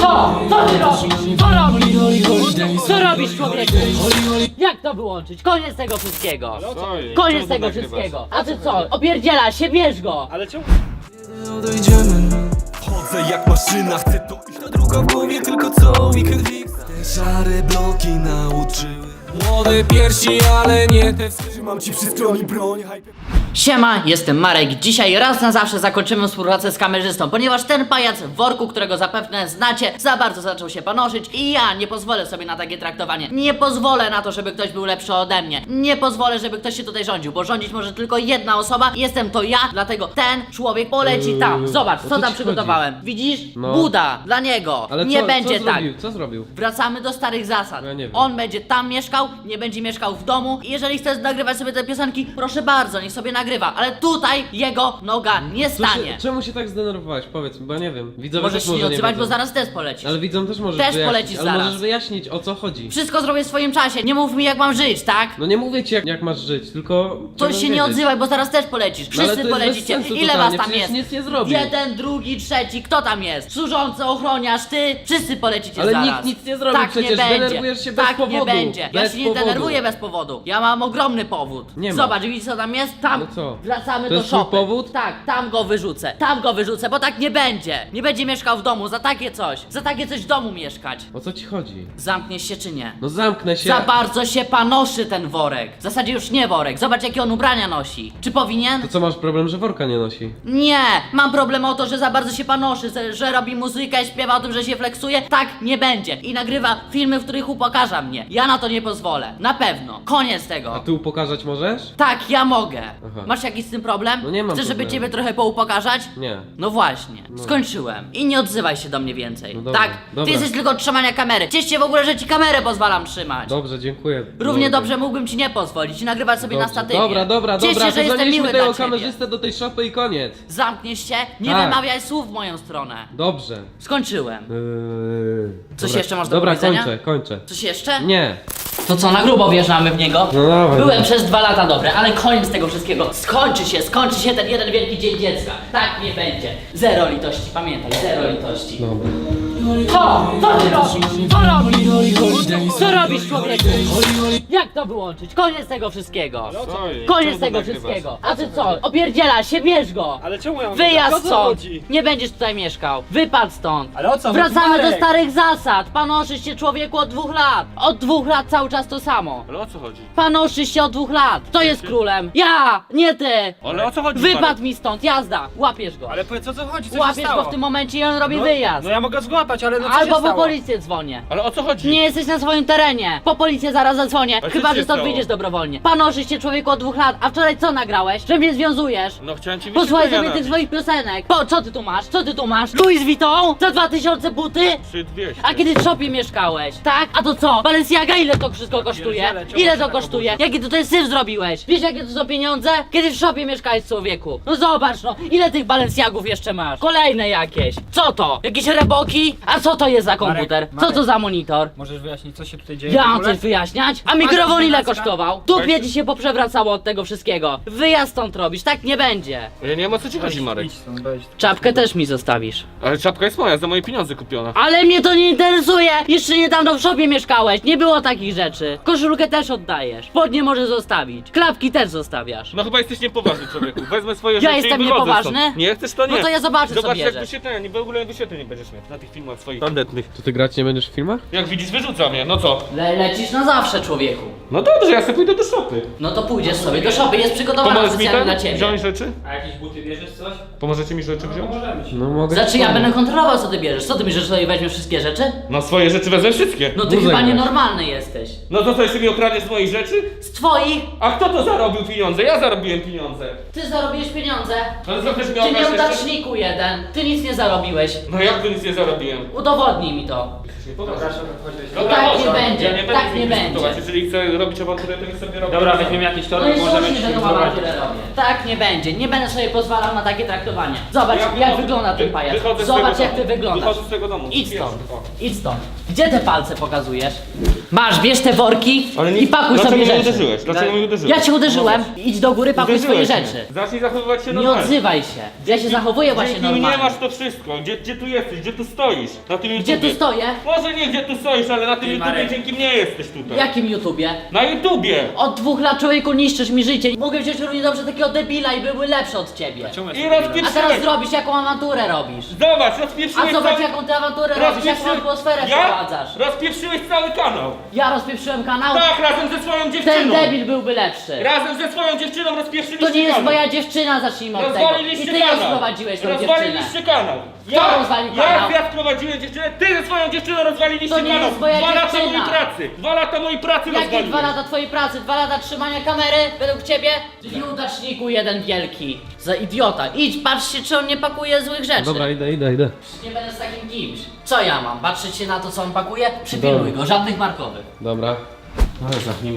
Co? Co ty robisz? Co robisz? Co robisz człowieku? Jak to wyłączyć? Koniec tego wszystkiego. Koniec tego wszystkiego. A ty co? Opierdziela się, bierz go. Ale czemu? odejdziemy Chodzę jak maszyna, chcę to iść Ta druga w głowie, tylko co weekend Te szare bloki nauczyły Młode piersi, ale nie te Trzymam ci przy skroni broń Siema, jestem Marek. Dzisiaj raz na zawsze zakończymy współpracę z kamerzystą, ponieważ ten pajac w worku, którego zapewne znacie, za bardzo zaczął się panoszyć i ja nie pozwolę sobie na takie traktowanie. Nie pozwolę na to, żeby ktoś był lepszy ode mnie. Nie pozwolę, żeby ktoś się tutaj rządził, bo rządzić może tylko jedna osoba. Jestem to ja, dlatego ten człowiek poleci tam. Zobacz, o co co tam ci przygotowałem. Widzisz? No. Buda dla niego. Ale nie co, będzie co tak. Zrobił? Co zrobił? Wracamy do starych zasad. Ja nie wiem. On będzie tam mieszkał, nie będzie mieszkał w domu. I jeżeli chce nagrywać sobie te piosenki, proszę bardzo, niech sobie nagrywa. Ale tutaj jego noga nie Co stanie. się, czemu się tak zdenerwowałeś? Powiedz mi, bo ja nie wiem. Widzowie Możesz też się nie może odzywać, wiedzą. bo zaraz też polecisz. Ale widzom też możesz Też wyjaśnić. polecisz ale zaraz. możesz wyjaśnić o co chodzi. Wszystko zrobię w swoim czasie. Nie mów mi, jak mam żyć, tak? No nie mówię ci jak, jak masz żyć, tylko... To chciałbym się nie wiedzieć. odzywaj, bo zaraz też polecisz. No ale Wszyscy to jest bez polecicie. sensu Ile was totalnie, tam przecież jest? nic nie zrobił. Jeden, drugi, trzeci. Kto tam jest? Służący, ochroniarz, ty. Wszyscy polecicie Ale zaraz. nikt nic nie zrobił, tak przecież nie będzie. denerwujesz się bez tak nie powodu. będzie. Ja Bez się nie powodu. denerwuję bez powodu. Ja mam ogromny powód. Nie ma. Zobacz, widzisz co tam jest? Tam. No co? Wracamy To do jest twój szopy. powód? Tak, tam go wyrzucę. Tam go wyrzucę, bo tak nie będzie. Nie będzie mieszkał w domu za takie coś. Za takie coś w domu mieszkać. O co ci chodzi? Zamkniesz się czy nie? No zamknę się. Za bardzo się panoszy ten worek. W zasadzie już nie worek. Zobacz jakie on ubrania nosi. Czy powinien? To co masz problem, że worka nie nosi? Nie, mam problem o to, że za bardzo się panoszy, że, że robi muzykę, śpiewa o tym, że się flexuje. Tak nie będzie. I nagrywa filmy, w których upokarza mnie. Ja na to nie pozwolę. Na pewno. Koniec A tego. ty upokarzać możesz? Tak, ja mogę. Aha. Masz jakiś z tym problem? No nie mam Chcesz, żeby problemu. ciebie trochę poupokarzać? Nie. No właśnie, skończyłem. I nie odzywaj się do mnie więcej. No dobra, tak? dobra. Ty jesteś tylko od trzymania kamery. Cieś się w ogóle, że ci kamerę pozwalam trzymać. Dobrze, dziękuję. Równie dobrze mógłbym ci nie pozwolić i nagrywać sobie na Dobrze. statywie. Dobra, dobra, Ciesz dobra, się, że jestem miły tego dla ciebie. kamerzystę do tej szopy i koniec. Zamkniesz się, nie Tak. wymawiaj słów w moją stronę. Dobrze. Skończyłem. Yy... Coś jeszcze masz do Dobra, powiedzenia? kończę, kończę. Coś jeszcze? Nie. To co, na grubo wjeżdżamy w niego? No dawaj. Byłem przez dwa lata dobry, ale koniec tego wszystkiego. Skończy się, skończy się ten jeden wielki dzień dziecka. Tak nie będzie. Zero litości, pamiętaj, zero litości. Dobra. Co? Co ty robisz? Co robisz? Co robisz człowieku? Jak to wyłączyć? Koniec tego wszystkiego. Koniec tego wszystkiego. A ty co? Opierdziela się, bierz go. Ale czemu ja mam Wyjazd O co stąd! chodzi? Nie będziesz tutaj mieszkał. Wypadł stąd. Ale o co chodzi, Wracamy do Marek? starych zasad. Panoszysz się człowieku od dwóch lat. Od dwóch lat cały czas to samo. Ale o co chodzi? Panoszysz się od dwóch lat. Kto jest królem? Ja, nie ty. Ale o co chodzi? Marek? Wypadł mi stąd, jazda. Łapiesz go. Ale powiedz o co chodzi, co się Łapiesz stało? go w tym momencie i on robi no, wyjazd. No ja mogę złapać, ale no co się Albo po stało? policję dzwonię. Ale o co chodzi? Nie jesteś na swoim terenie. Po policję zaraz zadzwonię. A co Chyba, się że stąd stało? wyjdziesz dobrowolnie. Panoszysz się człowieku od dwóch lat. A wczoraj co nagrałeś? Że mnie związujesz. No chciałem ci Posłuchaj sobie tych swoich piosenek. Po, co ty tu masz? Co ty tu masz? Louis Vuitton? Za 2000 buty? Dwieście. A kiedy w shopie mieszkałeś, tak? A to co? Balenciaga ile to wszystko kosztuje? pierdzielę, Ile się to tak kosztuje? Jaki tutaj syf zrobiłeś? Wiesz jakie to są pieniądze? Kiedy w shopie mieszkałeś człowieku? No zobacz no, ile tych Balenciagów jeszcze masz? Kolejne jakieś. Co to? Jakieś reboki? A co to jest za komputer? Co Marek. to za monitor? Możesz wyjaśnić, co się tutaj dzieje? Ja w mam ogóle? coś wyjaśniać? A mikrofon ile kosztował? Dupie ci się poprzewracało od tego wszystkiego. Wyjazd stąd robisz, tak nie będzie. Ja nie wiem o co ci chodzi, Marek. Idź stąd, weź. Czapkę też mi zostawisz. Ale czapka jest moja, za moje pieniądze kupiona. Ale mnie to nie interesuje! Jeszcze niedawno w szopie mieszkałeś, nie było takich rzeczy. Koszulkę też oddajesz, spodnie możesz zostawić, klapki też zostawiasz. No chyba jesteś niepoważny człowieku. Wezmę swoje Ja rzeczy jestem i wychodzę niepoważny? Stąd. Nie chcesz to nie. No to ja zobaczę, co Zobacz jak bierzesz. wyświetlenia, nie w ogóle wyświetleń nie będziesz mieć na tych filmach swoich tandetnych. To ty grać nie będziesz w filmach? Jak widzisz wyrzuca mnie, no co? Le lecisz na zawsze, człowieku. No dobrze, ja sobie pójdę do szopy. No to pójdziesz sobie do szopy, jest przygotowana Pomożesz mi specjalnie ten? dla ciebie. Wziąć rzeczy? A jakieś buty bierzesz coś? Pomożecie mi rzeczy wziąć? No mogę. Znaczy ja będę kontrolował co ty bierzesz. Co ty myślisz, że sobie weźmiesz wszystkie rzeczy? No swoje rzeczy wezmę wszystkie. No ty Wózek chyba weź. nienormalny jesteś. No to co, jeszcze mi okradziesz z moich rzeczy? Z twoich, A kto to zarobił pieniądze? Ja zarobiłem pieniądze. ty zarobiłeś pieniądze. No co chcesz mi Ty okraść jeszcze? nieudaczniku jeden, ty nic nie zarobiłeś. No jak to nic nie zarobiłem? Udowodnij mi to. Weź. Dobra, tak nie będzie, ja nie będę tak z nie będzie. dyskutować. Jeżeli chce robić awanturę, to niech sobie robi. Dobra, weźmiemy jakieś No tory, i możemy słusznie, prowadzić. tyle robię. Tak nie będzie. Nie będę sobie pozwalał na takie traktowanie. Zobacz, Ja jak wychodzę- wygląda ten wy- pajac. wychodzę z Zobacz, tego jak ty domu. wyglądasz. Wychodzę z tego domu. Idź stąd. Pierwszy. Idź stąd. Gdzie te palce pokazujesz? Masz, bierz te worki Ale nie- i pakuj dlaczego sobie mnie rzeczy. uderzyłeś? Dlaczego mnie uderzyłeś? Ja cię uderzyłem. Idź do góry, pakuj swoje Uderzyłeś rzeczy. mnie. Zacznij zachowywać się Nie normalnie. odzywaj się. Ja się zachowuję właśnie Dzięki mnie normalnie. masz to wszystko. Gdzie, gdzie tu jesteś? Gdzie tu stoisz? Stoisz. Na tym Gdzie YouTubie. tu stoję? Może nie gdzie tu stoisz, ale na tym Ty, YouTubie Marek. dzięki mnie jesteś tutaj. W jakim YouTubie? Na YouTubie! Od dwóch lat człowieku niszczysz mi życie. Mogę wziąć równie dobrze takiego debila i byłby lepszy od ciebie. Czemu I A teraz zrobisz jaką awanturę robisz. Zobacz, rozpieprzyłeś A zobacz jaką ty awanturę robisz, jaką atmosferę ja? wprowadzasz. Rozpieprzyłeś cały kanał. Ja rozpieprzyłem kanał, Tak, razem ze swoją ten dziewczyną. debil byłby lepszy. Razem ze swoją dziewczyną rozpieprzyliście To nie jest kanał. moja dziewczyna, zacznijmy od tego. I Rozwaliliście ty ją kanał. sprowadziłeś tą dziewczynę. Rozwaliliście kanał. Kto rozwalił kanał? Ja, ja sprowadziłem dziewczynę, ty ze swoją dziewczyną rozwaliliście To nie kanał. jest moja Dwa lata dziewczyna. mojej pracy. Dwa lata mojej pracy Jakie rozwaliłeś. dwa lata twojej pracy? Dwa lata trzymania kamery według ciebie? Nieudaczniku jeden wielki. Za idiota. Idź, patrzcie czy on nie pakuje złych rzeczy. Dobra, idę, idę, idę. Nie będę z takim kimś. Co ja mam? Patrzeć się na to co on pakuje? Przypilnuj go, żadnych markowych. Dobra.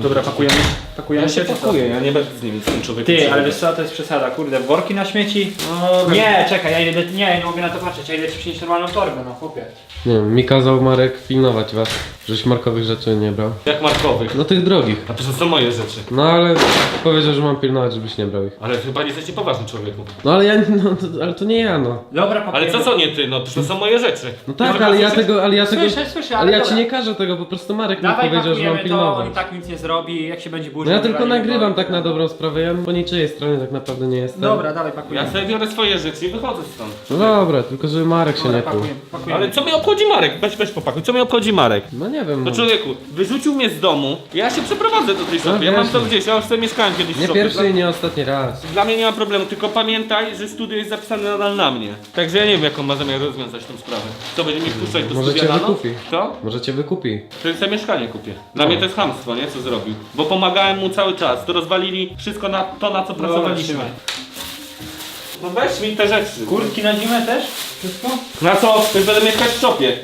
Dobra, pakujemy. Pakujemy Ja się pakuję, ja nie będę z nim, z tym człowiekiem. Ty, ale wiesz co, to jest przesada, kurde, worki na śmieci? No, Nie, czekaj, ja idę, nie, nie mogę na to patrzeć, ja idę ci przynieść normalną torbę, no chłopie. Nie wiem, mi kazał Marek pilnować was, żeś markowych rzeczy nie brał. Jak markowych. No tych drogich. A to są moje rzeczy. No ale powiedział, że mam pilnować, żebyś nie brał ich. Ale chyba nie jesteście poważnym człowieku. No ale ja, no, to, ale to nie ja, no. Dobra, pakujemy. Ale co co nie ty, no to są moje rzeczy. No tak, ale ja tego, ale ja tego, Słyszę, słyszę, ale ale ja ci dobra. nie każę tego, po prostu Marek mi Dawaj, powiedział, że mam pakujemy to, pilnować. I tak nic nie zrobi, jak się będzie No burzył. ja tylko nagrywam tak na dobrą sprawę, ja po niczyjej stronie tak naprawdę nie jestem. Dobra, dawaj, Ja pakujemy. sobie biorę swoje rzeczy i wychodzę stąd. No dobra, tylko żeby Marek się Dobra, nie kłuł. pakujemy, pakujemy. Ale co mnie obchodzi Marek? Weź, weź popakuj, co mnie obchodzi Marek? No nie wiem, No no. człowieku, wyrzucił mnie z domu, ja się przeprowadzę do tej szopy, ja mam to no. gdzieś, ja już sobie mieszkałem kiedyś w nie szopie. pierwszy i nie ostatni raz. Dla mnie nie ma problemu, tylko pamiętaj, że studio jest zapisane nadal na mnie. Także ja nie wiem, jaką ma zamiar rozwiązać tą sprawę. Co, będzie mi wpuszczać do Może studia cię wykupi. Co? Może cię wykupi. To sobie mieszkanie kupię. Dla mnie to jest chamstwo, nie? Co zrobił. Bo pomagałem mu cały czas, to rozwalili wszystko na to, na co pracowaliśmy. trzymaj. No weź mi te rzeczy. Kurtki na zimę też? Wszystko? Na co? To będę mieszkać w szopie.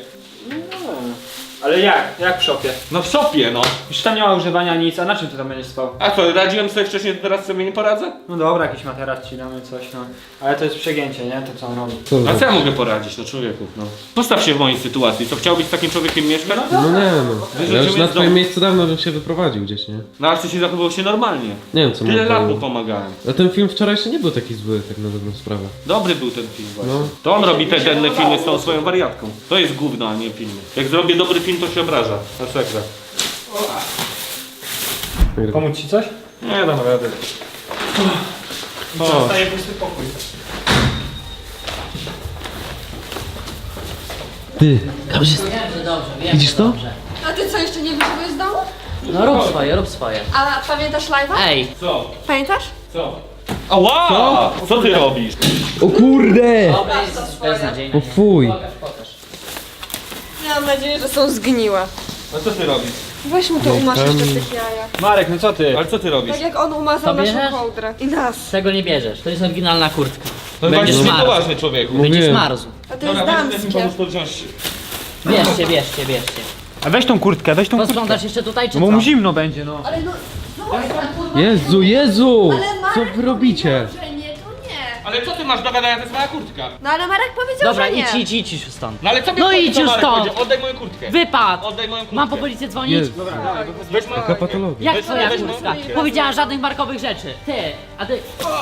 Ale jak? Jak w szopie? No w szopie, no. Już tam nie ma używania nic, a na czym ty tam będziesz spał? A co, radziłem sobie wcześniej, to teraz sobie nie poradzę? No dobra, jakiś materac ci damy, coś no. Ale to jest przegięcie, nie? To co on robi. Co A co ja mogę poradzić, no człowieku, no. Postaw się w mojej sytuacji, co chciałbyś z takim człowiekiem mieszkać? No nie no. Ja już na z twoim miejscu dawno bym się wyprowadził gdzieś, nie? No ale się zachowywał się normalnie. Nie wiem co Tyle lat mu pomagałem. A ten film wczorajszy nie był taki zły, tak na dobrą sprawę. Dobry był ten film właśnie. No. To on robi te denne filmy z tą swoją wariatką. To jest gówno, a nie filmy. Jak zrobię dobry film, to się obraża. Na sekret. Pomóc ci coś? Nie dam rady. Zostaje pusty pokój. Ty, Wiem, że dobrze, wiem, Widzisz że to? dobrze. A ty co, jeszcze nie wyszedłeś z domu? No rób swoje, rób swoje. A pamiętasz live'a? Ej, Co? Pamiętasz? Co? Ała! Co? Co ty robisz? O kurde! dobra, jest beznadziejne. O fuj. Pokaż, pokaż. Ja mam nadzieję, że są zgniłe. A co ty robisz? Weź mu to umasz jeszcze w tych jajach. Marek, no co ty? Ale co ty robisz? Tak jak on umazał To naszą kołdrę. I nas. Tego nie bierzesz, to jest oryginalna kurtka. No Będziesz właśnie marzł. poważny człowieku. Będziesz Mówiłem. marzł. A to jest Dobra, mi damskie. pomóc to wziąć. Bierzcie, bierzcie, bierzcie. A weź tą kurtkę, weź tą kurtkę. Posprzątasz jeszcze tutaj, czy Bo co? mu zimno będzie, no. Ale no, Jezu, Jezu! Co wy robicie? powiedział, że. Ale co ty masz do gadania? To jest moja kurtka. No ale Marek powiedział, Dobra, że nie. idź, idź, idź już stąd. No ale co mi No idź co już Marek stąd. powiedział? Oddaj moją kurtkę. Wypad! Oddaj moją kurtkę. Mam po policję dzwonić? Jezu, Weź moją jaka patologia. Jak Weź twoja weź kurtka? kurtkę. Powiedziała żadnych markowych rzeczy. Ty, a ty...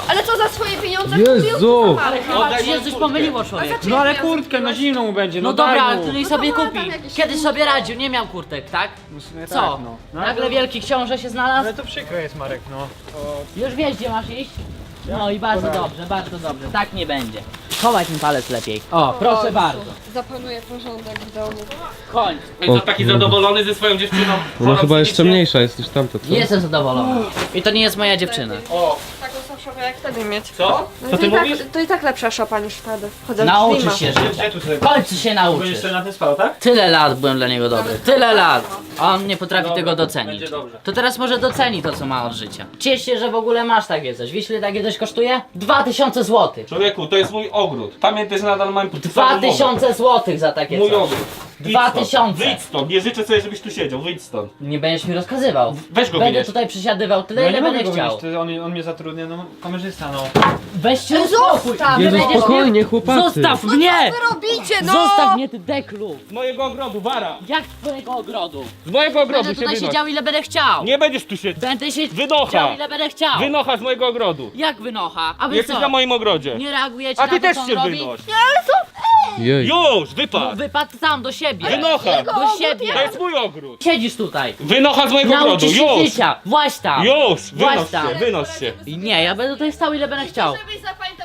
Ale co za swoje pieniądze Jezu! kupił? Ale chyba Oddaj ci się moją coś kurtkę. pomyliło, człowieku. No ale kurtkę, no zimno mu będzie, no, No dobra, daj ale mu. ty jej No sobie to ma kupi. jakieś Kiedyś sobie radził, nie miał kurtek, tak? Sumie Co? tak, no. No, ale Nagle wielki książę się znalazł? Ale to przykro jest, Marek, no. Już wiesz, gdzie masz iść? No i bardzo dobrze, bardzo dobrze. Tak nie będzie. Chowaj ten palec lepiej. O, proszę bardzo. Zapanuje porządek w domu. Koń. No i co, taki zadowolony ze swoją dziewczyną? Ona Chorą chyba jeszcze mniejsza jest niż tamta, co? Nie jestem zadowolony. I to nie jest moja dziewczyna. O, szopę jak wtedy mieć. co? No Co to, ty i tak, to i tak lepsza szopa niż wtedy. Chodzę Nauczysz się żyć. Gdzie tu sobie... W końcu się nauczysz. Będziesz sobie na tym spał, tak? Tyle lat byłem dla niego dobry. Tyle lat. A on nie potrafi Dobra, tego docenić. będzie dobrze. To teraz może doceni to, co ma od życia. Ciesz się, że w ogóle masz takie coś. Wiesz, ile takie coś kosztuje? 2000 zł. Człowieku, to jest mój ogród. Pamiętaj, że nadal mam podpisaną umowę. 2000 zł za takie Mój coś. ogród. Stąd. tysiące. Wyjdź stąd, nie życzę sobie, żebyś tu siedział, wyjdź stąd. Nie będziesz mi rozkazywał. Weź go Będę wynieś. tutaj przysiadywał tyle, No ile nie mogę będę go chciał. ty- on, on mnie zatrudnia, no kamerzysta, no. Weźcie Ale spokój. zostaw! Nie Jezu, będziesz spokojnie, mnie- chłopacy. Zostaw No mnie! co robicie, no? Zostaw mnie, ty deklu! Z mojego ogrodu, wara! Jak z twojego ogrodu? Z mojego ogrodu Będę się tutaj wynoś. siedział ile będę chciał. Nie będziesz tu siedział. Będę się Wynocha. siedział ile będę chciał. Wynocha z mojego ogrodu. Jak wynocha? A wy Jesteś co? na moim ogrodzie. Nie reagujecie A na ty to, też co on się robi? wynoś. Nie, ale co? Jej. Już, No, wypad! wypadł sam do siebie. Wynocha! Do siebie. To jest mój ogród! Siedzisz tutaj. Wynocha z mojego ogrodu, Nauczysz się już! życia. Tam. Już! Wynoś się, wynoś się! I Nie, ja będę tutaj stał ile będę chciał. Żebyś zapamiętał,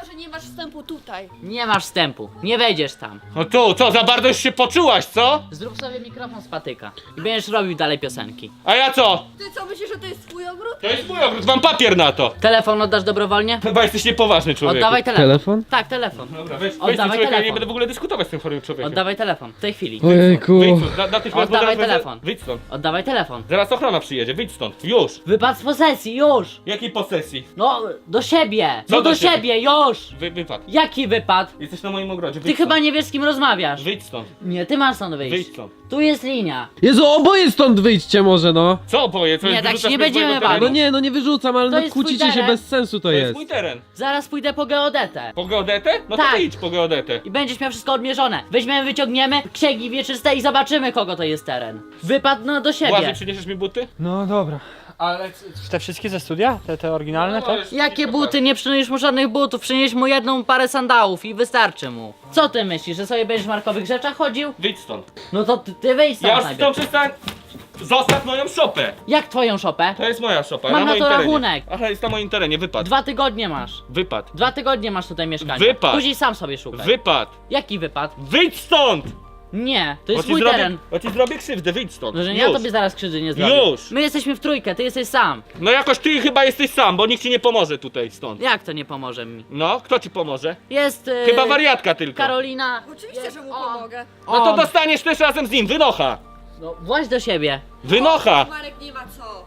wstępu tutaj. Nie masz wstępu. Nie wejdziesz tam. No tu, co, za bardzo już się poczułaś, co? Zrób sobie mikrofon z patyka. I będziesz robił dalej piosenki. A ja co? Ty co myślisz, że to jest twój ogród? To jest mój ogród, mam papier na to! Telefon oddasz dobrowolnie? Chyba jesteś niepoważny człowiek. Oddawaj telefon. Telefon? Tak, telefon. Dobra, weź, weź Oddawaj ten człowiek, ja nie telefon. będę w ogóle dyskutować z tym chorym człowiekiem. Oddawaj telefon. W tej chwili. Ojejku. Wyjdź stąd, na- natychmiast, bo Oddawaj zaraz telefon. Wyjdź stąd. Oddawaj telefon. Zaraz ochrona przyjedzie, wyjdź stąd. Już! Wypad z posesji, już! Jakiej posesji? No, do siebie! No do do siebie? siebie, już! Wy, wypad. Jaki wypad? Jesteś na moim ogrodzie, Ty wyjdź chyba stąd. nie wiesz z kim rozmawiasz. Wyjdź stąd, Nie, ty masz stąd wyjść. wyjdź stąd. Tu jest linia. Jezu, oboje stąd wyjdźcie może, no. Co boję? Co Nie, tak wyrzucasz się nie mnie z mojego będziemy terenu? No nie, no nie wyrzucam, ale To no jest twój kłócicie się teren. bez sensu to To jest jest. mój teren. Zaraz pójdę po geodetę. Po geodetę? No to Tak. ty idź po geodetę. I będziesz miał wszystko odmierzone. Weźmiemy, wyciągniemy księgi wieczyste i zobaczymy, kogo to jest teren. Wypad no do siebie. Błażej, przyniesiesz mi buty? No dobra. Ale te wszystkie ze studia? Te, te oryginalne, tak? Jakie buty? Nie przyniesiesz mu żadnych butów, przynieś mu jedną parę sandałów i wystarczy mu. Co ty myślisz, że sobie będziesz w markowych rzeczach chodził? Wyjdź stąd. No to ty, ty wyjdź stąd Ja już najpierw. stąd przestań. Zostaw moją szopę. Jak twoją szopę? To jest moja szopa, Mam na na moim to terenie. rachunek. Aha, jest na moim terenie, wypad. Dwa tygodnie masz. Wypad. Dwa tygodnie masz tutaj mieszkanie. Wypad. Później sam sobie szukaj. Wypad. Jaki wypad? Wyjdź stąd! Nie, to Bo jest ci, mój zrobię, teren. bo ci zrobię krzywdę, wyjdź stąd. No, że Już. ja tobie zaraz krzywdy nie zrobię. Już. My jesteśmy w trójkę, ty jesteś sam. No jakoś ty chyba jesteś sam, bo nikt ci nie pomoże tutaj stąd. Jak to nie pomoże mi? No, kto ci pomoże? Jest. Yy, Chyba wariatka tylko. Karolina. Oczywiście, że mu on. pomogę. No to On. dostaniesz też razem z nim, wynocha! No, właź do siebie. Wynocha! Marek nie ma co.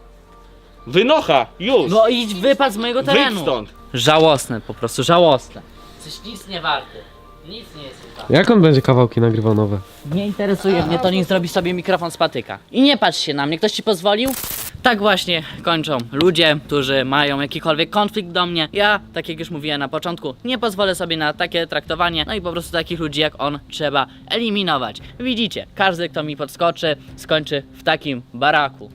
Wynocha! Już! No idź wypad z mojego terenu. Wyjdź stąd! Żałosne, po prostu żałosne. Jesteś nic nie warty. Nic nie jest. Jak on będzie kawałki nagrywał nowe? Nie interesuje mnie to, niech zrobi sobie mikrofon z patyka. I nie patrz się na mnie, ktoś ci pozwolił? Tak właśnie kończą ludzie, którzy mają jakikolwiek konflikt do mnie. Ja, tak jak już mówiłem na początku, nie pozwolę sobie na takie traktowanie, no i po prostu takich ludzi jak on trzeba eliminować. Widzicie, każdy kto mi podskoczy, skończy w takim baraku.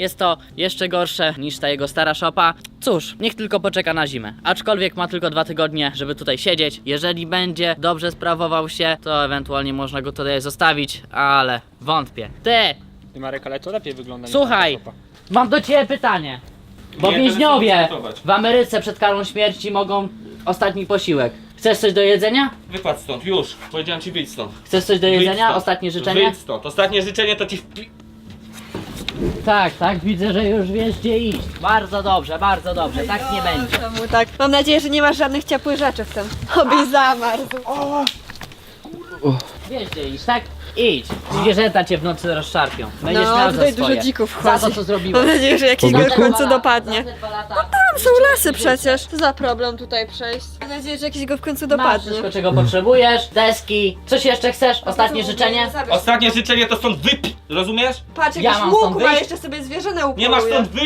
Jest to jeszcze gorsze niż ta jego stara szopa. Cóż, niech tylko poczeka na zimę. Aczkolwiek ma tylko dwa tygodnie, żeby tutaj siedzieć. Jeżeli będzie dobrze sprawował się, to ewentualnie można go tutaj zostawić, ale wątpię. Ty, Ty Marek, ale to lepiej wygląda niż słuchaj, mam do ciebie pytanie. Bo Nie, więźniowie dyskutować. w Ameryce przed karą śmierci mogą ostatni posiłek. Chcesz coś do jedzenia? Wypad stąd, już! Powiedziałem ci wyjdź stąd. Chcesz coś do Wyjdź jedzenia? stąd. Ostatnie życzenie? Wyjdź stąd. Ostatnie życzenie to ci wpi... Tak, tak, widzę, że już wiesz gdzie iść. Bardzo dobrze, bardzo dobrze, tak nie będzie. Tak? Mam nadzieję, że nie masz żadnych ciepłych rzeczy w tym. Obyś zamarzł. Wiesz gdzie iść, tak? Idź. Zwierzęta cię w nocy rozszarpią. Będziesz No, miał za tutaj dużo dzików Za to, wchodzi. co zrobiłeś. Mam nadzieję, że jakiś go w końcu dopadnie. Za te dwa lata Tam są lasy przecież. Co za problem tutaj przejść? Mam nadzieję, że jakiś go w końcu Masz dopadnie. wszystko, czego potrzebujesz. Deski. Coś jeszcze chcesz? Ostatnie życzenie? Ostatnie życzenie to stąd wypi... Rozumiesz? Patrz, Ja jakiś mam łuk stąd ma, wyjść? jeszcze sobie zwierzynę upoluje. Nie masz stąd A wiesz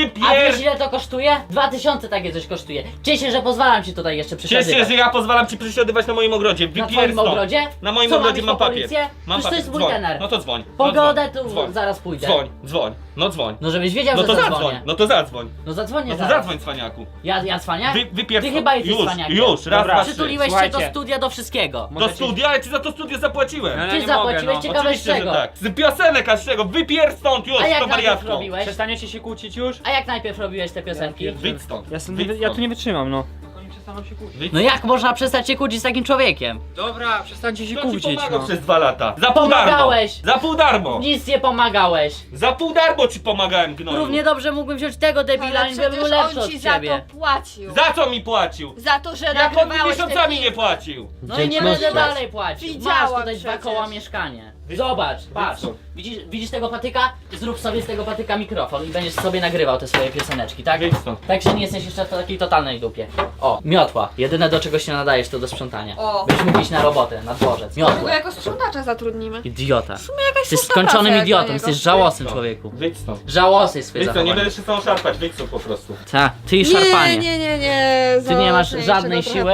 wypier... ile to kosztuje? Dwa tysiące takie coś kosztuje. Cieszę się, że pozwalam ci tutaj jeszcze Ciesz się, że ja pozwalam ci przysiadywać na moim ogrodzie. Na Wypier twoim stąd. ogrodzie? Na moim Co, ogrodzie mam mam iść po papier. policję? Mam Przecież to papier. jest mój dzwoń. tener. No to dzwoń. No dzwoń. geodetu Dzwoń. zaraz pójdę. Dzwoń, dzwoń. No dzwoń. No żebyś wiedział, No że to zadzwonię. zadzwoń. No to zadzwoń. No zadzwonię No to zaraz. zadzwoń, cwaniaku. Ja, ja cwaniak? Wy, wypier Ty stąd. chyba jesteś już, cwaniakiem. Już, raz, Dobra. dwa, trzy. Przytuliłeś się do Słuchajcie. studia do wszystkiego. Do Możecie- studia? Ja ci za to studio zapłaciłem. No, Ty nie zapłaciłeś, no. ciekawe z Oczywiście, że czego. tak. Z piosenek aż czego? Wypier stąd już, A jak to najpierw wariatko. robiłeś? Przestaniecie się kłócić już? A jak najpierw robiłeś te piosenki? Wyjdź stąd. Ja, Wyjdź nie, ja tu stąd. nie wytrzymam, no. Oni przestaną się kłócić. Wyjdź No jak można przestać się kłócić z takim człowiekiem? Dobra, przestańcie się Kto ci kłócić, pomagał no. przez dwa lata? Za pół darmo! Pomagałeś. Za pół darmo! Nic nie pomagałeś. Za pół darmo ci pomagałem, gnoju! Równie dobrze mógłbym wziąć tego debila, Ale i bym był przecież lepszy on od ci za ciebie. to płacił. Za co mi płacił? Za to, że Jak on mi nagrywałeś te miesiącami nie płacił? No i nie będę dalej płacił. Masz Widziałam tutaj dwa przecież. koła mieszkanie. Zobacz, patrz. Widzisz, widzisz tego patyka? Zrób sobie z tego patyka mikrofon i będziesz sobie nagrywał te swoje pioseneczki, tak? Wyjdź stąd. Także nie jesteś jeszcze w takiej totalnej dupie. O, miotła. Jedyne do czego się nadajesz to do sprzątania. O. Będziesz mógł iść na robotę, na dworzec. Może go Miotłę. jako sprzątacza zatrudnimy. Idiota. Jakaś Jesteś słuszna skończonym praca jak idiotą, dla jesteś niego. żałosny człowieku. Wyjdź stąd. Żałosny jest swoje Wyjdź stąd, nie zachowanie. będę się z tobą szarpać, wyjdź stąd po prostu. Ta, ty i szarpanie. Nie, nie, nie, nie. Ty nie masz żadnej siły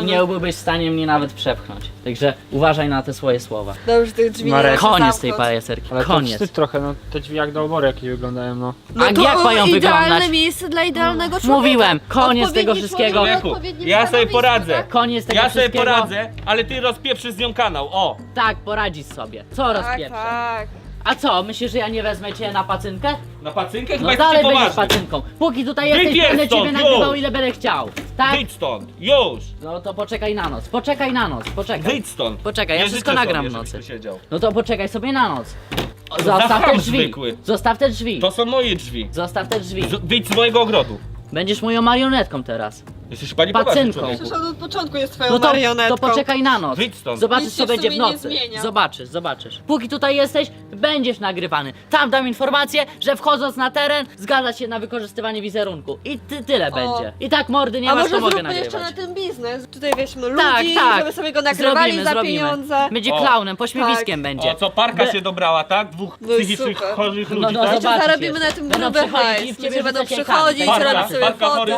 i nie byłbyś w stanie mnie nawet przepchnąć. Także uważaj na te swoje słowa. Dobrze, tych drzwi Marek. nie da się Koniec tej zamknąć. pajacerki, Ale to koniec. wstyd trochę, no te drzwi jak do obory jakieś wyglądają, no. No A to jak mają idealne wyglądać? miejsce dla idealnego człowieka. Mówiłem, koniec Odpowiedni tego wszystkiego. człowiek na Człowieku, odpowiednim ja sobie stanowisku, poradzę. tak? Koniec tego Ja sobie wszystkiego. poradzę, ale ty rozpieprzysz z nią kanał, o! Tak, poradzisz sobie. Co Tak, rozpieprzę? tak. A co, myślisz, że ja nie wezmę cię na pacynkę? Na pacynkę chyba No jesteś dalej będziesz poważny. pacynką. Póki tutaj Wypierd jesteś, będę ciebie nagrywał już. ile będę chciał. Tak? Wyjdź stąd, już! No to poczekaj na noc. Poczekaj na noc, poczekaj. Wyjdź stąd. Poczekaj, ja Nie wszystko życzę nagram sobie, w żebyś nocy. tu siedział. No to poczekaj sobie na noc. Zostaw te drzwi. zwykły. Zostaw te drzwi. To są moje drzwi. Zostaw te drzwi. Z- Wyjdź z mojego ogrodu. Będziesz moją marionetką teraz. Jesteś chyba niepoważny Pacynką. człowieku. Przecież on od początku jest twoją No to, marionetką. to poczekaj na noc. Wyjdź stąd. Zobaczysz Nic co w będzie w sumie nie nocy. zmienia. Zobaczysz, zobaczysz. Póki tutaj jesteś, będziesz nagrywany. Tam dam informację, że wchodząc na teren zgadza się na wykorzystywanie wizerunku. I ty, tyle O. będzie. I tak mordy nie A masz, może to mogę zróbmy jeszcze nagrywać. na tym biznes. Tutaj weźmy ludzi, Tak, tak. żeby sobie go nagrywali Zrobimy, za zrobimy. pieniądze. Będzie O. klaunem, pośmiewiskiem będzie. O, co parka Be- się dobrała, tak? Dwóch No i psychicznych super. chorych No, ludzi, no, tak? Zobaczycie, zarobimy na tym Będą grube przychodzić i hajs. w ciebie Ludzie będą rzucać przychodzić, robić sobie parka foty chorych.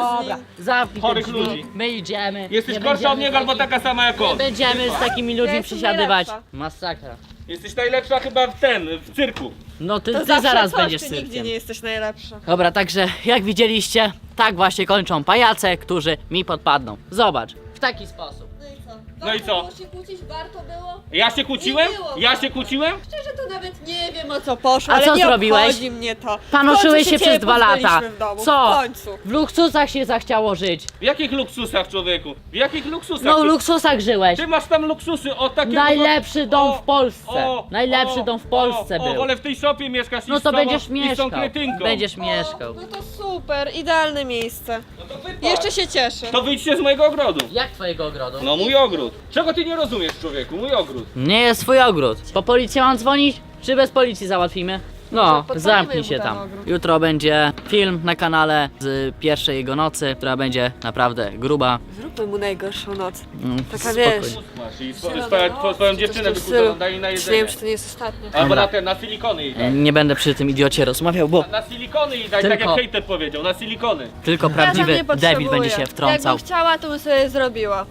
Dobra, Chorych drzwi. ludzi. My idziemy. Jesteś Nie gorsza od będziemy niego albo taka sama jak Nie on. będziemy z takimi ludźmi jestem przysiadywać. najlepsza. Masakra. Jesteś najlepsza chyba w ten, w cyrku. No ty, ty zawsze zaraz coś, będziesz ty nigdzie cyrkiem. nie jesteś najlepsza. Dobra, także jak widzieliście, tak właśnie kończą pajace, którzy mi podpadną. Zobacz, w taki sposób. No i co? Było się kłócić? Warto było? Ja się kłóciłem? Nie było Ja się kłóciłem? Szczerze to nawet nie wiem o co poszło, A ale co nie zrobiłeś? obchodzi mnie to. W Panoszyłeś końcu się przez dwa lata. W domu. Co? W końcu. W luksusach się zachciało żyć. W jakich luksusach, człowieku? W jakich luksusach? No w luksusach żyłeś. Ty masz tam luksusy o takiego... Najlepszy dom w Polsce. o, Najlepszy o, dom w Polsce o, był. O, ale w tej szopie mieszkasz No i z to tą- będziesz i z tą mieszkał. kretynką. Będziesz mieszkał. O, no to super, idealne miejsce. No to wypadł. Jeszcze się cieszę. To wyjdźcie z mojego ogrodu. Jak twojego ogrodu? No mój ogród. Czego ty nie rozumiesz, człowieku? Mój ogród. Nie jest twój ogród. Po policję mam dzwonić? Czy bez policji załatwimy? No, podpalimy zamknij mu się ten tam. ogród. Jutro będzie film na kanale z pierwszej jego nocy, która będzie naprawdę gruba. Zróbmy mu najgorszą noc. Mm, Taka spokojnie. wiesz. Masz i swo- swoją, swoją dziewczynę w daj jej na Czy nie jedzenie. wiem, czy to nie jest ostatnie. Albo na te, na silikony jej daj. Nie będę przy tym idiocie rozmawiał, bo Na silikony jej daj, tak Tylko- jak hejter powiedział, na silikony. tylko prawdziwy potrzebuję. debil będzie się wtrącał. Jakbym chciała, to bym sobie zrobiła.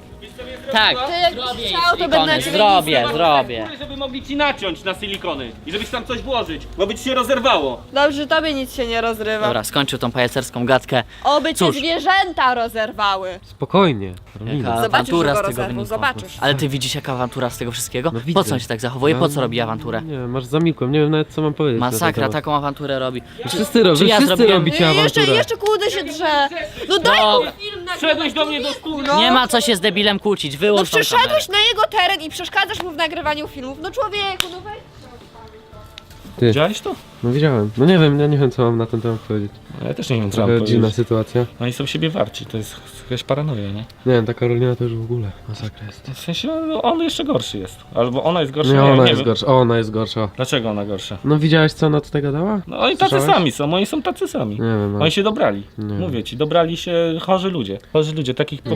Tak, Zrobię jej chciał, to silikony, będę ciebie zrobię, zrobię. Żeby mogli ci naciąć na silikony i żebyś tam coś włożyć, bo by ci się rozerwało. Dobrze, tobie nic się nie rozrywa. Dobra, skończył tą pajacerską gadkę. Oby cię Cóż. zwierzęta rozerwały. Spokojnie. Jaka Zobaczysz, że awantura go z tego rozerwą, wynikła. zobaczysz. Ale ty widzisz jaka awantura z tego wszystkiego? No po widzę. co on się tak zachowuje? Po co robi awanturę? Nie, masz zamilkłem, nie wiem nawet co mam powiedzieć. na ten Masakra, temat. taką awanturę robi. Wszyscy, ro- czy wy ja wszyscy zrobiłem- robicie jeszcze, awanturę. jeszcze kłudy się drze. No daj Dobra. mu nagrywać, Wszedłeś do mnie do skóry. no. Nie ma co się z debilem kłócić, No wyłącz tą kamerę. przyszedłeś na jego teren i przeszkadzasz mu w nagrywaniu filmów. No człowieku, no weź. Ty, Widziałeś to? no widziałem. No nie wiem, ja nie wiem co mam na ten temat powiedzieć. Ja też nie wiem Trochę dziwna sytuacja. Oni są siebie warci, to jest jakaś paranoja, nie? Nie wiem, ta Karolina to już w ogóle masakra jest. W sensie no, on jeszcze gorszy jest. Albo ona jest gorsza, Nie, ona nie jest wiem. gorsza, o, ona jest gorsza. Dlaczego ona gorsza? No widziałeś co ona tutaj gadała? No oni tacy Słyszałeś? sami są, oni są tacy sami. Nie wiem, no. Oni się dobrali. Nie. Mówię ci, dobrali się chorzy ludzie. Chorzy ludzie, takich po...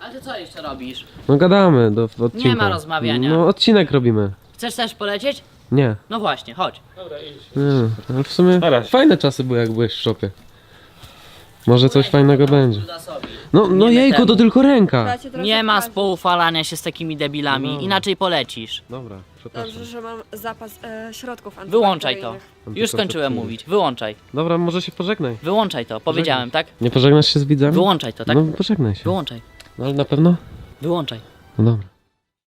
A ty co jeszcze robisz? No gadamy do w odcinku. Nie ma rozmawiania. No odcinek robimy. Chcesz też polecieć? Nie. No właśnie, chodź. Nie, ale w sumie Na razie. fajne czasy były jak byłeś w szopie. Może coś fajnego będzie. No, no Nie jejku, to tylko ręka. Bracie, trochę Nie ma wpadzi. spoufalania się z takimi debilami, No. inaczej polecisz. Dobra, przepraszam. Dobrze, że mam zapas e, środków Wyłączaj to. antybakteryjnych. Już skończyłem mówić. Wyłączaj. Dobra, może się pożegnaj. Wyłączaj to. Powiedziałem, tak? Nie pożegnasz się z widzami? Wyłączaj to, tak? No pożegnaj się. Wyłączaj. No ale na pewno? Wyłączaj. No dobra.